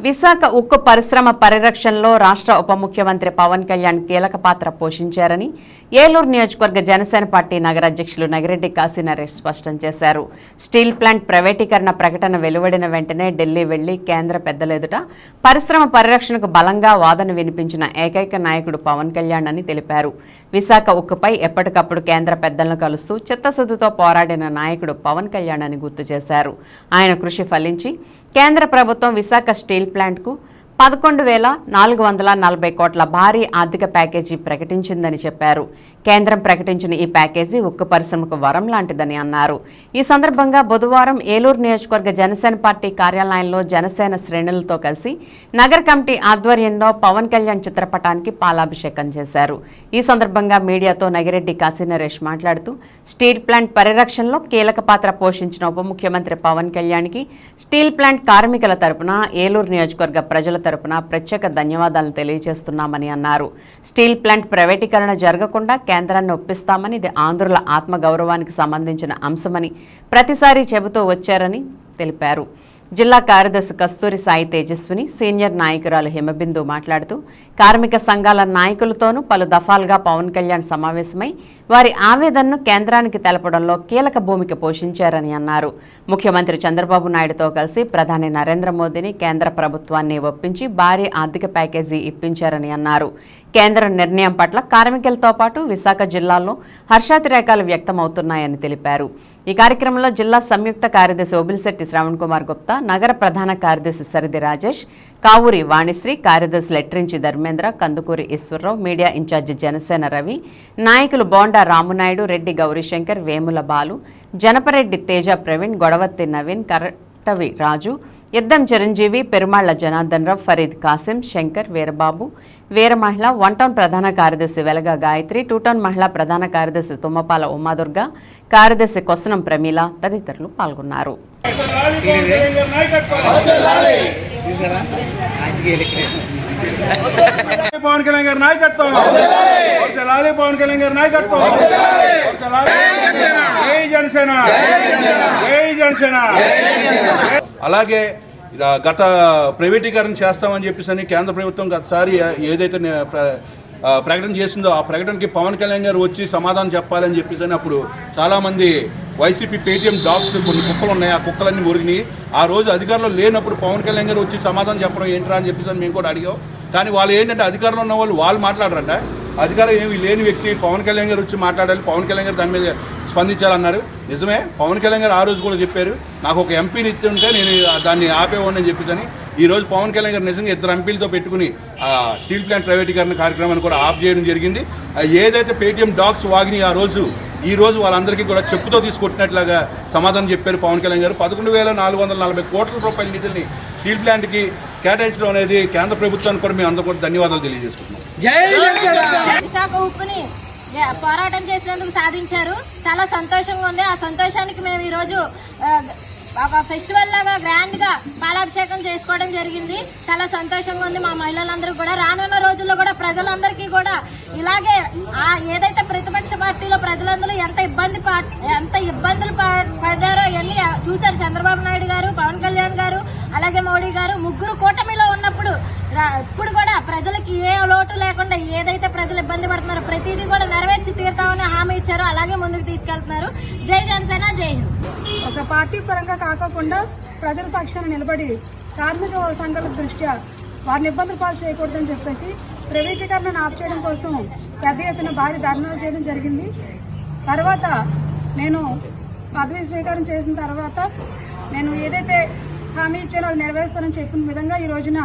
విశాఖ ఉక్కు పరిశ్రమ పరిరక్షణలో రాష్ట్ర ఉప ముఖ్యమంత్రి పవన్ కళ్యాణ్ కీలక పాత్ర పోషించారని ఏలూరు నియోజకవర్గ జనసేన పార్టీ నగర అధ్యక్షులు నగిరెడ్డి కాశీనరేష్ స్పష్టం చేశారు. స్టీల్ ప్లాంట్ ప్రైవేటీకరణ ప్రకటన వెలువడిన వెంటనే ఢిల్లీ వెళ్ళి కేంద్ర పెద్దలెదుట పరిశ్రమ పరిరక్షణకు బలంగా వాదన వినిపించిన ఏకైక నాయకుడు పవన్ కళ్యాణ్ అని తెలిపారు. విశాఖ ఉక్కుపై ఎప్పటికప్పుడు కేంద్ర పెద్దలను కలుస్తూ చిత్తశుద్ధితో పోరాడిన నాయకుడు పవన్ కళ్యాణ్ అని గుర్తు చేశారు. ఆయన కృషి ఫలించి కేంద్ర ప్రభుత్వం విశాఖ స్టీల్ ప్లాంట్కు పదకొండు వేల నాలుగు వందల నలభై కోట్ల భారీ ఆర్థిక ప్యాకేజీ ప్రకటించిందని చెప్పారు. కేంద్రం ప్రకటించిన ఈ ప్యాకేజీ ఉక్కు పరిశ్రమకు వరం లాంటిదని అన్నారు. ఈ సందర్భంగా బుధవారం ఏలూరు నియోజకవర్గ జనసేన పార్టీ కార్యాలయంలో జనసేన శ్రేణులతో కలిసి నగర కమిటీ ఆధ్వర్యంలో పవన్ కళ్యాణ్ చిత్రపటానికి పాలాభిషేకం చేశారు. ఈ సందర్భంగా మీడియాతో నగిరెడ్డి కాశీనరేష్ మాట్లాడుతూ స్టీల్ ప్లాంట్ పరిరక్షణలో కీలక పాత్ర పోషించిన ఉప ముఖ్యమంత్రి పవన్ కళ్యాణ్కి స్టీల్ ప్లాంట్ కార్మికుల తరపున ఏలూరు నియోజకవర్గ ప్రజల తరపున ప్రత్యేక ధన్యవాదాలు తెలియజేస్తున్నామని అన్నారు. స్టీల్ ప్లాంట్ ప్రైవేటీకరణ జరగకుండా కేంద్రాన్ని ఒప్పిస్తామని ఇది ఆంధ్రుల ఆత్మగౌరవానికి సంబంధించిన అంశమని ప్రతిసారి చెబుతూ వచ్చారని తెలిపారు. జిల్లా కార్యదర్శి కస్తూరి సాయి తేజస్విని సీనియర్ నాయకురాలు హిమబిందు మాట్లాడుతూ కార్మిక సంఘాల నాయకులతోనూ పలు దఫాలుగా పవన్ కళ్యాణ్ సమావేశమై వారి ఆవేదనను కేంద్రానికి తెలపడంలో కీలక భూమిక పోషించారని అన్నారు. ముఖ్యమంత్రి చంద్రబాబు నాయుడుతో కలిసి ప్రధాని నరేంద్ర మోదీని కేంద్ర ప్రభుత్వాన్ని ఒప్పించి భారీ ఆర్థిక ప్యాకేజీ ఇప్పించారని అన్నారు. కేంద్ర నిర్ణయం పట్ల కార్మికులతో పాటు విశాఖ జిల్లాలో హర్షాతిరేకాలు వ్యక్తమవుతున్నాయని తెలిపారు. ఈ కార్యక్రమంలో జిల్లా సంయుక్త కార్యదర్శి ఒబిలిశెట్టి శ్రవణ్ కుమార్ గుప్తా నగర ప్రధాన కార్యదర్శి సరిది రాజేష్ కావూరి వాణిశ్రీ కార్యదర్శి లెట్రించి ధర్మేంద్ర కందుకూరి ఈశ్వరరావు మీడియా ఇన్ఛార్జి జనసేన రవి నాయకులు బోండా రామునాయుడు రెడ్డి గౌరీశంకర్ వేముల బాలు జనపరెడ్డి తేజ ప్రవీణ్ గొడవత్తి నవీన్ అట్టవి రాజు యుద్ధం చిరంజీవి పెరుమాళ్ళ జనార్దన్ రావు ఫరీద్ కాసిం శంకర్ వీరబాబు వీర మహిళ వన్ టౌన్ ప్రధాన కార్యదర్శి వెలగ గాయత్రి టూ టౌన్ మహిళా ప్రధాన కార్యదర్శి తుమ్మపాల ఉమాదుర్గ కార్యదర్శి కొసనం ప్రమీల తదితరులు పాల్గొన్నారు. పవన్ కళ్యాణ్ గారి నాయకత్వం. వర్ధిల్లాలి పవన్ కళ్యాణ్ గారి నాయకత్వం. జై జనసేన. జై జనసేన. అలాగే గత ప్రైవేటీకరణ చేస్తామని చెప్పేసి అని కేంద్ర ప్రభుత్వం గతసారి ఏదైతే ప్రకటన చేసిందో ఆ ప్రకటనకి పవన్ కళ్యాణ్ గారు వచ్చి సమాధానం చెప్పాలని చెప్పేసి అని అప్పుడు చాలామంది వైసీపీ పేటీఎం జాబ్స్ కొన్ని కుక్కలు ఉన్నాయి ఆ కుక్కలన్నీ మురిగినాయి. ఆ రోజు అధికారంలో లేనప్పుడు పవన్ కళ్యాణ్ గారు వచ్చి సమాధానం చెప్పడం ఏంట్రా అని చెప్పేసి అని మేము కూడా అడిగాం. కానీ వాళ్ళు ఏంటంటే అధికారంలో ఉన్న వాళ్ళు వాళ్ళు మాట్లాడరంట. అధికారం ఏమి లేని వ్యక్తి పవన్ కళ్యాణ్ గారు వచ్చి మాట్లాడాలి పవన్ కళ్యాణ్ గారు దాని మీద స్పందించాలన్నారు. నిజమే పవన్ కళ్యాణ్ గారు ఆ రోజు కూడా చెప్పారు నాకు ఒక ఎంపీని ఇచ్చి ఉంటే నేను దాన్ని ఆపేవాడిని అని చెప్పేసి ఈ రోజు పవన్ కళ్యాణ్ గారు నిజంగా ఇద్దరు ఎంపీలతో పెట్టుకుని ఆ స్టీల్ ప్లాంట్ ప్రైవేటీకరణ కార్యక్రమాన్ని కూడా ఆఫ్ చేయడం జరిగింది. ఏదైతే పేటీఎం డాగ్స్ వాగినాయి ఆ రోజు ఈ రోజు వాళ్ళందరికీ కూడా చెప్పుతో తీసుకొట్టినట్లుగా సమాధానం చెప్పారు పవన్ కళ్యాణ్ గారు. పదకొండు వేల నాలుగు వందల నలభై కోట్ల రూపాయల నిధుల్ని స్టీల్ ప్లాంట్కి కేటాయించడం అనేది కేంద్ర ప్రభుత్వానికి కూడా మేము అందరూ కూడా ధన్యవాదాలు తెలియజేసుకుంటున్నాం. విశాఖ పోరాటం చేసినందుకు సాధించారు. చాలా సంతోషంగా ఉంది. ఆ సంతోషానికి మేము ఈరోజు ఒక ఫెస్టివల్ లాగా గ్రాండ్గా పాలాభిషేకం చేసుకోవడం జరిగింది. చాలా సంతోషంగా ఉంది మా మహిళలందరూ కూడా. రానున్న రోజుల్లో కూడా ప్రజలందరికీ కూడా ఇలాగే ఆ ఏదైతే ప్రతిపక్ష పార్టీలో ప్రజలందరూ ఎంత ఇబ్బంది ఎంత ఇబ్బందులు పడ్డారో అవన్నీ చూశారు చంద్రబాబు నాయుడు గారు పవన్ కళ్యాణ్ గారు అలాగే మోడీ గారు. ముగ్గురు కూటమిలో ఉన్నప్పుడు ఇప్పుడు కూడా ప్రజలకి ఏ లోటు లేకుండా ఏదైతే ప్రజలు ఇబ్బంది పడుతున్నారో ప్రతిదీ కూడా నెరవేర్చి తీరుతామని హామీ ఇచ్చారో. అలాగే ముందుకు తీసుకెళ్తున్నారు. జై జనసేన జై హింద్. ఒక పార్టీ పరంగా కాకుండా ప్రజల పక్షాన నిలబడి కార్మిక సంఘాల దృష్ట్యా వారిని ఇబ్బందులు పాలు చేయకూడదని చెప్పేసి ప్రైవేటీకరణను ఆఫ్ చేయడం కోసం పెద్ద ఎత్తున భారీ ధర్నాలు చేయడం జరిగింది. తర్వాత నేను పదవి స్వీకారం చేసిన తర్వాత నేను ఏదైతే హామీ ఇచ్చానో అది నెరవేరుస్తానని చెప్పిన విధంగా ఈ రోజున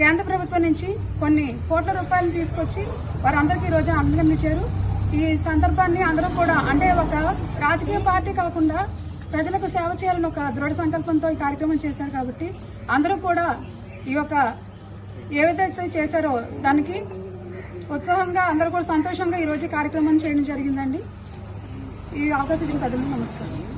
కేంద్ర ప్రభుత్వం నుంచి కొన్ని కోట్ల రూపాయలు తీసుకొచ్చి వారందరికీ ఈ రోజు అందించారు ఈ సందర్భాన్ని అందరం కూడా అంటే ఒక రాజకీయ పార్టీ కాకుండా ప్రజలకు సేవ చేయాలని ఒక దృఢ సంకల్పంతో ఈ కార్యక్రమం చేశారు కాబట్టి అందరూ కూడా ఈ యొక్క ఏదైతే చేశారో దానికి ఉత్సాహంగా అందరూ కూడా సంతోషంగా ఈరోజు కార్యక్రమం చేయడం జరిగిందండి. ఈ అవకాశం ఇచ్చిన పెద్దలకు నమస్కారం.